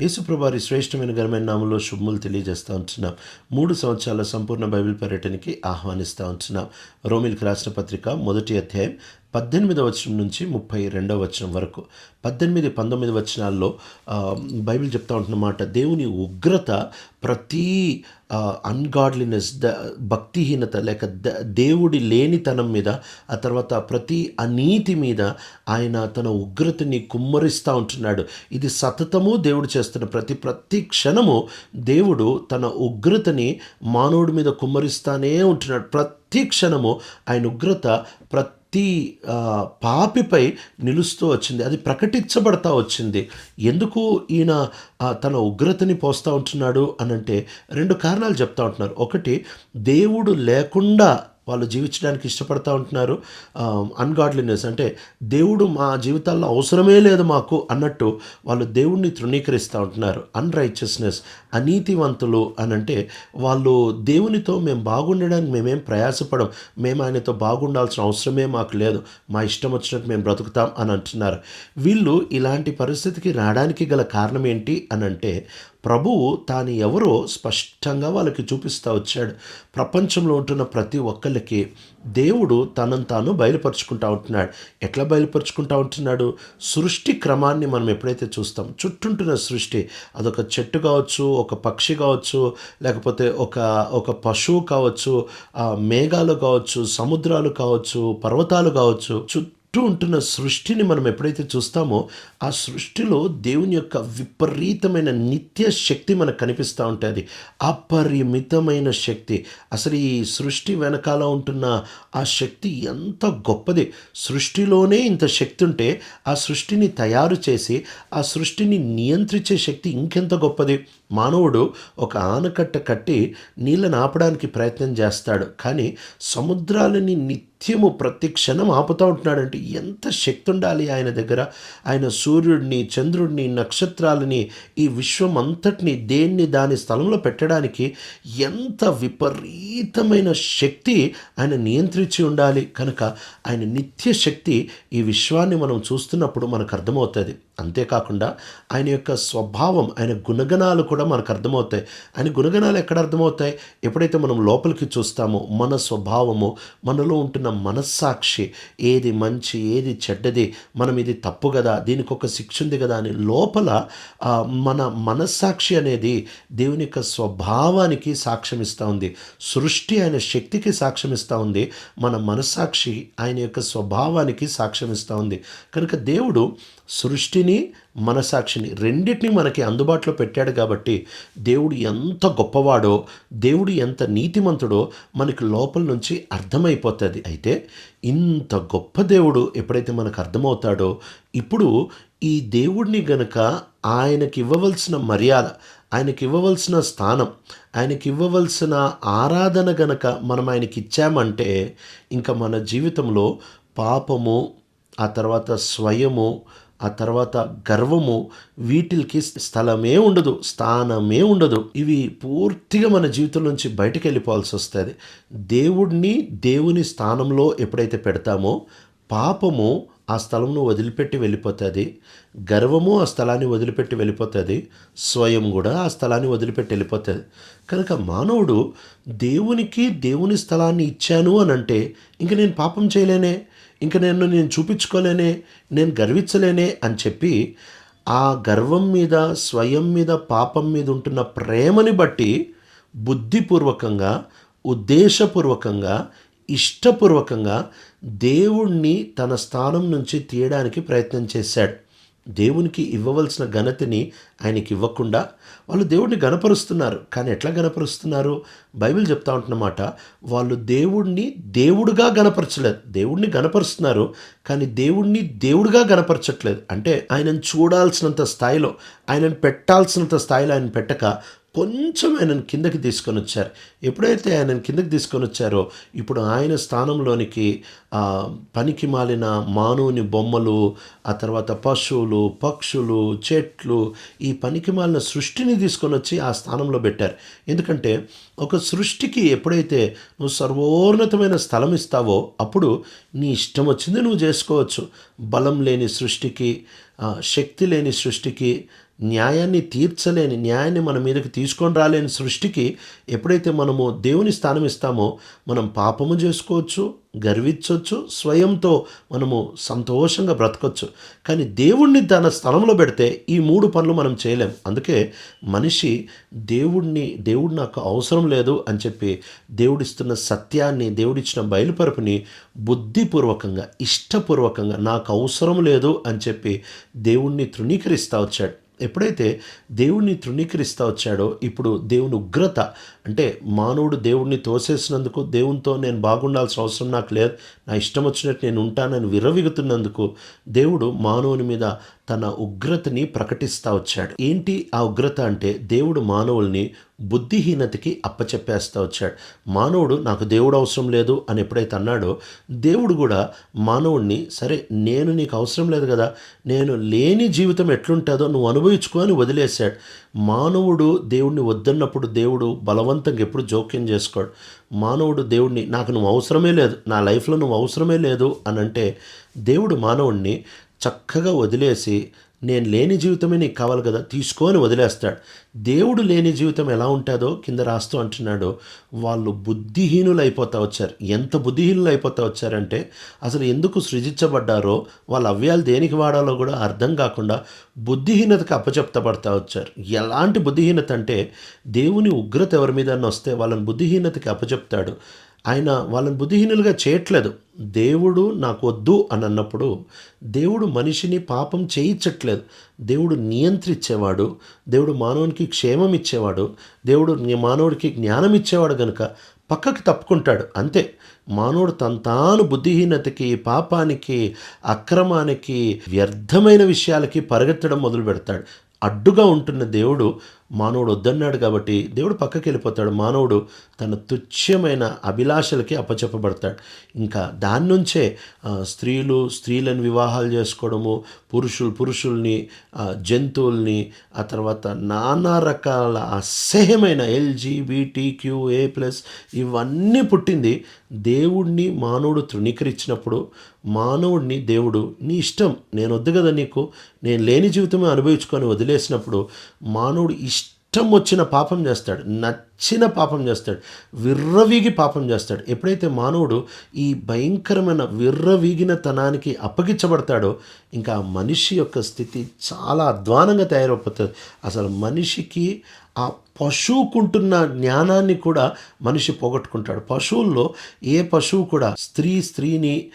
యేసుప్రభారి శ్రేష్టమైన ఘనమైన నామంలో శుభములు తెలియజేస్తూ ఉంటున్నాం. మూడు సంవత్సరాల సంపూర్ణ బైబిల్ పర్యటనకి ఆహ్వానిస్తూ ఉంటున్నాం. రోమిల్కి రాసిన పత్రిక మొదటి అధ్యాయం పద్దెనిమిదవ వచనం నుంచి ముప్పై రెండవ వచనం వరకు పద్దెనిమిది పంతొమ్మిది వచనాల్లో బైబిల్ చెప్తా ఉంటున్నమాట దేవుని ఉగ్రత ప్రతి అన్గాడ్లీనెస్ ద భక్తిహీనత లేక ద దేవుడి లేనితనం మీద ఆ తర్వాత ప్రతి అనీతి మీద ఆయన తన ఉగ్రతని కుమ్మరిస్తూ ఉంటున్నాడు. ఇది సతతము దేవుడు చేస్తున్న ప్రతి ప్రతి క్షణము దేవుడు తన ఉగ్రతని మానవుడి మీద కుమ్మరిస్తానే ఉంటున్నాడు. ప్రతి క్షణము ఆయన ఉగ్రత ప్రతి ప్రతి పాపిపై నిలుస్తూ వచ్చింది. అది ప్రకటించబడతా వచ్చింది. ఎందుకు ఈయన తన ఉగ్రతని పోస్తూ ఉంటున్నాడు అనంటే రెండు కారణాలు చెప్తా ఉంటున్నారు. ఒకటి దేవుడు లేకుండా వాళ్ళు జీవించడానికి ఇష్టపడతా ఉంటున్నారు అన్గాడ్లీనెస్ అంటే దేవుడు మా జీవితాల్లో అవసరమే లేదు మాకు అన్నట్టు వాళ్ళు దేవుణ్ణి తృణీకరిస్తూ ఉంటున్నారు. అన్రైచియస్నెస్ అనీతివంతులు అని అంటే వాళ్ళు దేవునితో మేము బాగుండడానికి మేమేం ప్రయాసపడం మేము ఆయనతో బాగుండాల్సిన అవసరమే మాకు లేదు. మా ఇష్టం వచ్చినట్టు మేము బ్రతుకుతాం అని అంటున్నారు. వీళ్ళు ఇలాంటి పరిస్థితికి రావడానికి గల కారణం ఏంటి అని అంటే ప్రభువు తాను ఎవరో స్పష్టంగా వాళ్ళకి చూపిస్తూ వచ్చాడు. ప్రపంచంలో ఉంటున్న ప్రతి ఒక్కరికి దేవుడు తనను తాను బయలుపరుచుకుంటా ఉంటున్నాడు. ఎట్లా బయలుపరుచుకుంటా ఉంటున్నాడు? సృష్టి క్రమాన్ని మనం ఎప్పుడైతే చూస్తాం చుట్టుంటున్న సృష్టి అదొక చెట్టు కావచ్చు ఒక పక్షి కావచ్చు లేకపోతే ఒక ఒక పశువు కావచ్చు మేఘాలు కావచ్చు సముద్రాలు కావచ్చు పర్వతాలు కావచ్చు చుట్టూ ఉంటున్న సృష్టిని మనం ఎప్పుడైతే చూస్తామో ఆ సృష్టిలో దేవుని యొక్క విపరీతమైన నిత్య శక్తి మనకు కనిపిస్తూ ఉంటుంది. అపరిమితమైన శక్తి. అసలు ఈ సృష్టి వెనకాల ఉంటున్న ఆ శక్తి ఎంత గొప్పది. సృష్టిలోనే ఇంత శక్తి ఉంటే ఆ సృష్టిని తయారు చేసి ఆ సృష్టిని నియంత్రించే శక్తి ఇంకెంత గొప్పది. మానవుడు ఒక ఆనకట్ట కట్టి నీళ్ళని ఆపడానికి ప్రయత్నం చేస్తాడు. కానీ సముద్రాలని నిత్యము ప్రతి క్షణం ఆపుతూ ఉంటున్నాడంటే ఎంత శక్తి ఉండాలి ఆయన దగ్గర? ఆయన సూర్యుడిని చంద్రుడిని నక్షత్రాలని ఈ విశ్వం అంతటిని దేన్ని దాని స్థలంలో పెట్టడానికి ఎంత విపరీతమైన శక్తి ఆయన నియంత్రించి ఉండాలి. కనుక ఆయన నిత్య శక్తి ఈ విశ్వాన్ని మనం చూస్తున్నప్పుడు మనకు అర్థమవుతుంది. అంతేకాకుండా ఆయన యొక్క స్వభావం ఆయన గుణగణాలు కూడా మనకు అర్థమవుతాయి. ఆయన గుణగణాలు ఎక్కడ అర్థమవుతాయి? ఎప్పుడైతే మనం లోపలికి చూస్తామో మన స్వభావము మనలో ఉంటున్న మనస్సాక్షి. ఏది మంచి ఏది చెడ్డది మనం ఇది తప్పు కదా దీనికి ఒక శిక్ష ఉంది కదా అని లోపల మన మనస్సాక్షి అనేది దేవుని యొక్క స్వభావానికి సాక్ష్యం ఇస్తూ ఉంది. సృష్టి ఆయన శక్తికి సాక్ష్యం ఇస్తూ ఉంది. మన మనస్సాక్షి ఆయన యొక్క స్వభావానికి సాక్ష్యం ఇస్తూ ఉంది. కనుక దేవుడు సృష్టిని మనసాక్షిని రెండింటిని మనకి అందుబాటులో పెట్టాడు కాబట్టి దేవుడు ఎంత గొప్పవాడో దేవుడు ఎంత నీతిమంతుడో మనకి లోపల నుంచి అర్థమైపోతుంది. అయితే ఇంత గొప్ప దేవుడు ఎప్పుడైతే మనకు అర్థమవుతాడో ఇప్పుడు ఈ దేవుడిని గనక ఆయనకి ఇవ్వవలసిన మర్యాద ఆయనకి ఇవ్వవలసిన స్థానం ఆయనకి ఇవ్వవలసిన ఆరాధన గనక మనం ఆయనకి ఇచ్చామంటే ఇంకా మన జీవితంలో పాపము ఆ తర్వాత స్వయము ఆ తర్వాత గర్వము వీటికి స్థలమే ఉండదు స్థానమే ఉండదు. ఇవి పూర్తిగా మన జీవితం నుంచి బయటకు వెళ్ళిపోవాల్సి వస్తుంది. దేవుడిని దేవుని స్థానంలో ఎప్పుడైతే పెడతామో పాపము ఆ స్థలంను వదిలిపెట్టి వెళ్ళిపోతుంది. గర్వము ఆ స్థలాన్ని వదిలిపెట్టి వెళ్ళిపోతుంది. స్వయం కూడా ఆ స్థలాన్ని వదిలిపెట్టి వెళ్ళిపోతుంది. కనుక మానవుడు దేవునికి దేవుని స్థలాన్ని ఇచ్చాను అని అంటే ఇంక నేను పాపం చేయలేనే? ఇంక నేను నేను చూపించుకోలేనే నేను గర్వించలేనే అని చెప్పి ఆ గర్వం మీద స్వయం మీద పాపం మీద ఉంటున్న ప్రేమని బట్టి బుద్ధిపూర్వకంగా ఉద్దేశపూర్వకంగా ఇష్టపూర్వకంగా దేవుణ్ణి తన స్థానం నుంచి తీయడానికి ప్రయత్నం చేశాడు. దేవునికి ఇవ్వవలసిన ఘనతని ఆయనకి ఇవ్వకుండా వాళ్ళు దేవుడిని గనపరుస్తున్నారు కానీ ఎట్లా గనపరుస్తున్నారు బైబిల్ చెప్తా ఉంటున్నమాట వాళ్ళు దేవుణ్ణి దేవుడుగా గనపరచలేదు దేవుడిని గనపరుస్తున్నారు కానీ దేవుణ్ణి దేవుడుగా గనపరచట్లేదు అంటే ఆయనను చూడాల్సినంత స్థాయిలో ఆయనను పెట్టాల్సినంత స్థాయిలో ఆయన పెట్టక కొంచెం ఆయనను కిందకి తీసుకొని వచ్చారు. ఎప్పుడైతే ఆయనను కిందకి తీసుకొని వచ్చారో ఇప్పుడు ఆయన స్థానంలోనికి పనికి మాలిన మానవుని బొమ్మలు ఆ తర్వాత పశువులు పక్షులు చెట్లు ఈ పనికి మాలిన సృష్టిని తీసుకొని వచ్చి ఆ స్థానంలో పెట్టారు. ఎందుకంటే ఒక సృష్టికి ఎప్పుడైతే నువ్వు సర్వోన్నతమైన స్థలం ఇస్తావో అప్పుడు నీ ఇష్టం వచ్చింది నువ్వు చేసుకోవచ్చు. బలం లేని సృష్టికి శక్తి లేని సృష్టికి న్యాయాన్ని తీర్చలేని న్యాయాన్ని మన మీదకి తీసుకొని రాలేని సృష్టికి ఎప్పుడైతే మనము దేవుని స్థానం ఇస్తామో మనం పాపము చేసుకోవచ్చు గర్వించవచ్చు స్వయంతో మనము సంతోషంగా బ్రతకొచ్చు. కానీ దేవుణ్ణి తన స్థలంలో పెడితే ఈ మూడు పనులు మనం చేయలేం. అందుకే మనిషి దేవుణ్ణి దేవుడు నాకు అవసరం లేదు అని చెప్పి దేవుడిస్తున్న సత్యాన్ని దేవుడిచ్చిన బయలుపరుపుని బుద్ధిపూర్వకంగా ఇష్టపూర్వకంగా నాకు అవసరం లేదు అని చెప్పి దేవుణ్ణి తృణీకరిస్తూ వచ్చాడు. ఎప్పుడైతే దేవుణ్ణి తృణీకరిస్తూ వచ్చాడో ఇప్పుడు దేవుని ఉగ్రత అంటే మానవుడు దేవుణ్ణి తోసేసినందుకు దేవునితో నేను బాగుండాల్సిన అవసరం నాకు లేదు. నా ఇష్టం వచ్చినట్టు నేను ఉంటానని విరవిగుతున్నందుకు దేవుడు మానవుని మీద తన ఉగ్రతని ప్రకటిస్తూ వచ్చాడు. ఏంటి ఆ ఉగ్రత అంటే దేవుడు మానవుల్ని బుద్ధిహీనతకి అప్పచెప్పేస్తూ వచ్చాడు. మానవుడు నాకు దేవుడు అవసరం లేదు అని ఎప్పుడైతే అన్నాడో దేవుడు కూడా మానవుడిని సరే నేను నీకు అవసరం లేదు కదా నేను లేని జీవితం ఎట్లుంటుందో నువ్వు అనుభవించుకో అని వదిలేశాడు. మానవుడు దేవుడిని వద్దన్నప్పుడు దేవుడు బలవంతంగా ఎప్పుడు జోక్యం చేసుకోడు. మానవుడు దేవుడిని నాకు నువ్వు అవసరమే లేదు నా లైఫ్లో నువ్వు అవసరమే లేదు అని అంటే దేవుడు మానవుడిని చక్కగా వదిలేసి నేను లేని జీవితమే నీకు కావాలి కదా తీసుకొని వదిలేస్తాడు. దేవుడు లేని జీవితం ఎలా ఉంటుందో కింద రాస్తూ అంటున్నాడు వాళ్ళు బుద్ధిహీనులు అయిపోతా వచ్చారు. ఎంత బుద్ధిహీనులు అయిపోతా వచ్చారంటే అసలు ఎందుకు సృజించబడ్డారో వాళ్ళ అవ్యాలు దేనికి వాడాలో కూడా అర్థం కాకుండా బుద్ధిహీనతకు అప్పచెప్తబడతా వచ్చారు. ఎలాంటి బుద్ధిహీనత అంటే దేవుని ఉగ్రత ఎవరి మీద వస్తే వాళ్ళని బుద్ధిహీనతకి అప్పచెప్తాడు. ఆయన వాళ్ళని బుద్ధిహీనులుగా చేయట్లేదు. దేవుడు నాకు వద్దు అని అన్నప్పుడు దేవుడు మనిషిని పాపం చేయించట్లేదు. దేవుడు నియంత్రించేవాడు దేవుడు మానవునికి క్షేమం ఇచ్చేవాడు దేవుడు మానవుడికి జ్ఞానం ఇచ్చేవాడు కనుక పక్కకి తప్పుకుంటాడు. అంతే. మానవుడు తన తాను బుద్ధిహీనతకి పాపానికి అక్రమానికి వ్యర్థమైన విషయాలకి పరిగెత్తడం మొదలు పెడతాడు అడ్డుగా ఉంటున్న దేవుడు మానవుడు వద్దన్నాడు కాబట్టి దేవుడు పక్కకి వెళ్ళిపోతాడు. మానవుడు తన తుచ్చమైన అభిలాషలకి అప్పచెప్పబడతాడు. ఇంకా దాని నుంచే స్త్రీలు స్త్రీలను వివాహాలు చేసుకోవడము పురుషులు పురుషుల్ని జంతువుల్ని ఆ తర్వాత నానా రకాల అసహ్యమైన ఎల్జీబీటీ క్యూఏ ప్లస్ ఇవన్నీ పుట్టింది. దేవుడిని మానవుడు తృణీకరించినప్పుడు మానవుడిని దేవుడు నీ ఇష్టం నేను వద్దు కదా నీకు నేను లేని జీవితమే అనుభవించుకొని వదిలేసినప్పుడు మానవుడు ఇష్టం ఇష్టం వచ్చిన పాపం చేస్తాడు నచ్చిన పాపం చేస్తాడు విర్రవీగి పాపం చేస్తాడు. ఎప్పుడైతే మానవుడు ఈ భయంకరమైన విర్రవీగిన తనానికి అప్పగించబడతాడో ఇంకా మనిషి యొక్క స్థితి చాలా అధ్వానంగా తయారైపోతుంది. అసలు మనిషికి ఆ పశువుకుంటున్న జ్ఞానాన్ని కూడా మనిషి పోగొట్టుకుంటాడు. పశువుల్లో ఏ పశువు కూడా స్త్రీ స్త్రీని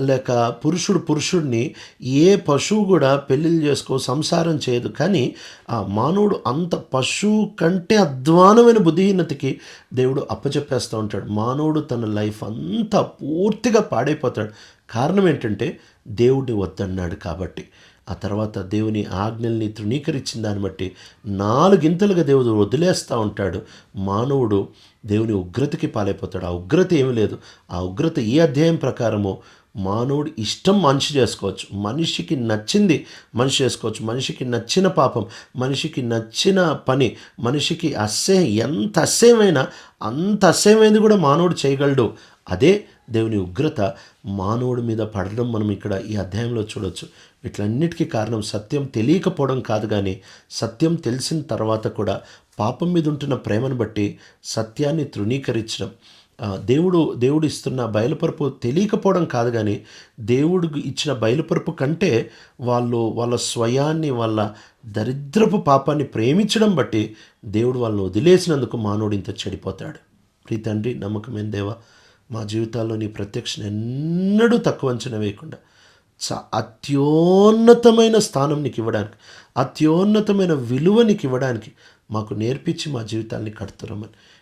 లేక పురుషుడు పురుషుడిని ఏ పశువు కూడా పెళ్ళిళ్ళు చేసుకో సంసారం చేయదు. కానీ ఆ మానవుడు అంత పశువు కంటే అధ్వానమైన బుద్ధిహీనతకి దేవుడు అప్పచెప్పేస్తూ ఉంటాడు. మానవుడు తన లైఫ్ అంతా పూర్తిగా పాడైపోతాడు. కారణం ఏంటంటే దేవుడిని వద్దన్నాడు కాబట్టి. ఆ తర్వాత దేవుని ఆజ్ఞల్ని తృణీకరించిన దాన్ని బట్టి నాలుగింతలుగా దేవుడు వదిలేస్తూ ఉంటాడు. మానవుడు దేవుని ఉగ్రతకి పాలైపోతాడు. ఆ ఉగ్రత ఏమీ లేదు. ఆ ఉగ్రత ఈ అధ్యాయం ప్రకారము మానవుడు ఇష్టం మనిషి చేసుకోవచ్చు. మనిషికి నచ్చింది మనిషి చేసుకోవచ్చు. మనిషికి నచ్చిన పాపం మనిషికి నచ్చిన పని మనిషికి అసహ్యం ఎంత అసహ్యమైనా అంత అసహ్యమైనది కూడా మానవుడు చేయగలడు. అదే దేవుని ఉగ్రత. మానవుడి మీద పడడం మనం ఇక్కడ ఈ అధ్యాయంలో చూడొచ్చు. వీటిలన్నిటికీ కారణం సత్యం తెలియకపోవడం కాదు కానీ సత్యం తెలిసిన తర్వాత కూడా పాపం మీద ఉంటున్న ప్రేమను బట్టి సత్యాన్ని తృణీకరించడం. దేవుడు దేవుడు ఇస్తున్న బయలుపరుపు తెలియకపోవడం కాదు కానీ దేవుడు ఇచ్చిన బయలుపరుపు కంటే వాళ్ళు వాళ్ళ స్వయాన్ని వాళ్ళ దరిద్రపు పాపాన్ని ప్రేమించడం బట్టి దేవుడు వాళ్ళని వదిలేసినందుకు మానవుడు ఇంత చెడిపోతాడు. ప్రీ తండ్రి నమ్మకమైన దేవా? మా జీవితాల్లో నీ ప్రత్యక్షను ఎన్నడూ తక్కువ అంచనా వేయకుండా చ అత్యోన్నతమైన స్థానం నీకు ఇవ్వడానికి అత్యోన్నతమైన విలువ నీకు ఇవ్వడానికి మాకు నేర్పించి మా జీవితాన్ని కడుతురమని